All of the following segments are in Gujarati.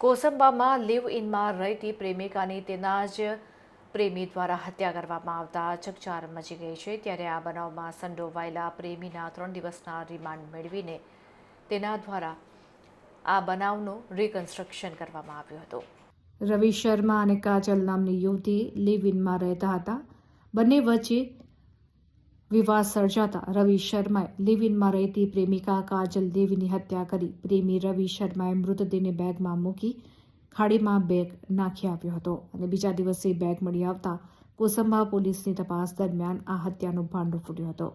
કોસંબામાં લીવ ઇનમાં રહેતી પ્રેમિકાની તેના જ પ્રેમી દ્વારા હત્યા કરવામાં આવતા ચકચાર મચી ગઈ છે. ત્યારે આ બનાવમાં સંડોવાયેલા પ્રેમીના ત્રણ દિવસના રિમાન્ડ મેળવીને તેના દ્વારા આ બનાવનું રિકન્સ્ટ્રક્શન કરવામાં આવ્યું હતું. રવિ શર્મા અને કાજલ નામની યુવતી લીવ ઇનમાં રહેતા હતા. બંને વચ્ચે વિવાદ સર્જાતા રવિ શર્માએ લિવિનમાં રહેતી પ્રેમિકા કાજલ દેવીની હત્યા કરી. પ્રેમી રવિ શર્માએ મૃતદેહને બેગમાં મૂકી ખાડીમાં બેગ નાખી આવ્યો હતો અને બીજા દિવસે બેગ મળી આવતા કોસંબા પોલીસની તપાસ દરમિયાન આ હત્યાનો ભાંડો ફૂટ્યો હતો.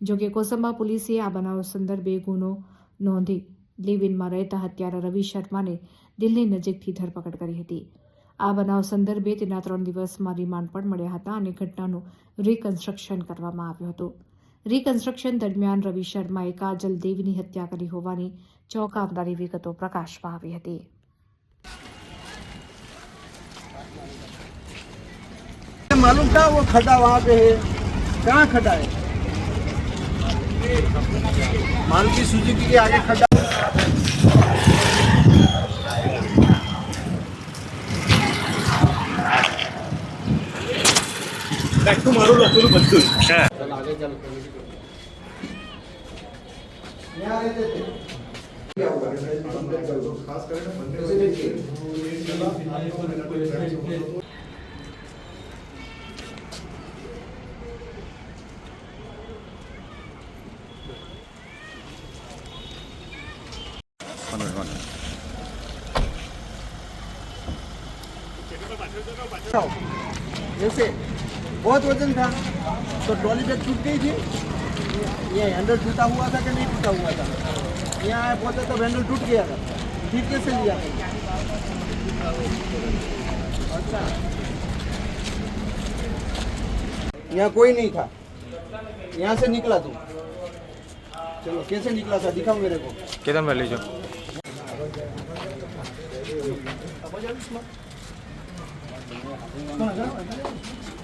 જોકે કોસંબા પોલીસે આ બનાવ સંદર્ભે ગુનો નોંધી લિવિનમાં રહેતા હત્યારા રવિ શર્માને દિલ્હી નજીકથી ધરપકડ કરી હતી. આ બનાવ સંદર્ભે તેના ત્રણ દિવસમાં રિમાન્ડ પણ મળ્યા હતા અને ઘટનાનું રિકન્સ્ટ્રક્શન કરવામાં આવ્યું હતું રિકન્સ્ટ્રક્શન દરમિયાન રવિ શર્માએ કાજલ દેવીની હત્યા કરી હોવાની ચોંકાવનારી વિગતો પ્રકાશમાં આવી હતી मालूम था वो खड्डा वहाँ पे है कहाँ खड्डा है मारुति सुजुकी के आगे खड्डा મારું લખેલું બધું जैसे बहुत वज़न था। तो ट्रॉली बैग टूट गई थी। ये हैंडल टूटा हुआ था कि नहीं टूटा हुआ था? यहाँ आया बोलते तो हैंडल टूट गया था। ठीक कैसे लिया? अच्छा यहाँ कोई नहीं था। यहाँ से निकला तू। चलो, कैसे निकला था? दिखाओ मेरे को। किधर में ले जाओ Thank you.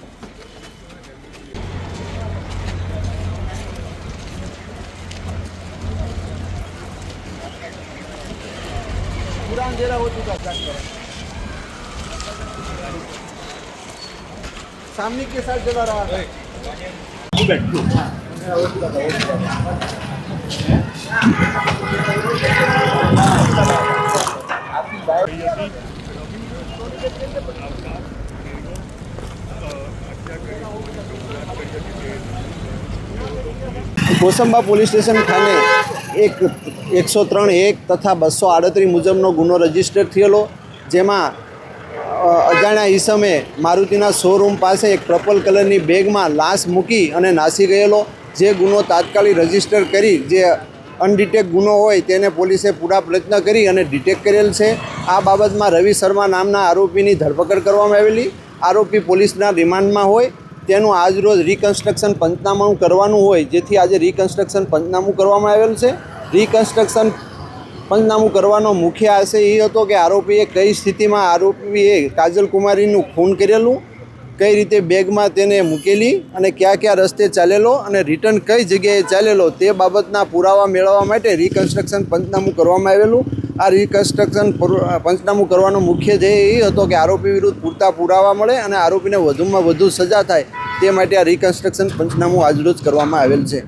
पूरा अंधेरा हो चुका है सामने के साथ जला रहा है। कोसंबा पोलीस स्टेशन थाने। એક, એકસો ત્રણ, એક તથા બસો આડત્રીસ મુજબનો ગુનો રજિસ્ટર થયેલો, જેમાં અજાણ્યા ઈસમે મારુતિના શોરૂમ પાસે એક પર્પલ કલરની બેગમાં લાશ મૂકી અને નાસી ગયેલો, જે ગુનો તાત્કાલિક રજિસ્ટર કરી, જે અનડિટેક ગુનો હોય તેને પોલીસે પૂરા પ્રયત્ન કરી અને ડિટેક કરેલ છે. આ બાબતમાં રવિ શર્મા નામના આરોપીની ધરપકડ કરવામાં આવેલી. આરોપી પોલીસના રિમાન્ડમાં હોય. તેનું આજરોજ રિકન્સ્ટ્રક્શન પંચનામું કરવાનું હોય, જેથી આજે રિકન્સ્ટ્રક્શન પંચનામું કરવામાં આવેલ છે. રિકન્સ્ટ્રક્શન પંચનામું કરવાનો મુખ્ય આશય એ હતો કે આરોપીએ કઈ સ્થિતિમાં આરોપીએ કાજલ કુમારીનું ખૂન કરેલું, કઈ રીતે બેગમાં તેને મૂકેલી અને કયા કયા રસ્તે ચાલેલો અને રિટર્ન કઈ જગ્યાએ ચાલેલો તે બાબતના પુરાવા મેળવવા માટે રિકન્સ્ટ્રક્શન પંચનામું કરવામાં આવેલું. આ રિકન્સ્ટ્રક્શન પંચનામું કરવાનો મુખ્ય ધ્યેય એ હતો કે આરોપી વિરુદ્ધ પૂરતા પુરાવા મળે અને આરોપીને વધુમાં વધુ સજા થાય તે માટે આ રિકન્સ્ટ્રક્શન પંચનામું આજરોજ કરવામાં આવેલ છે.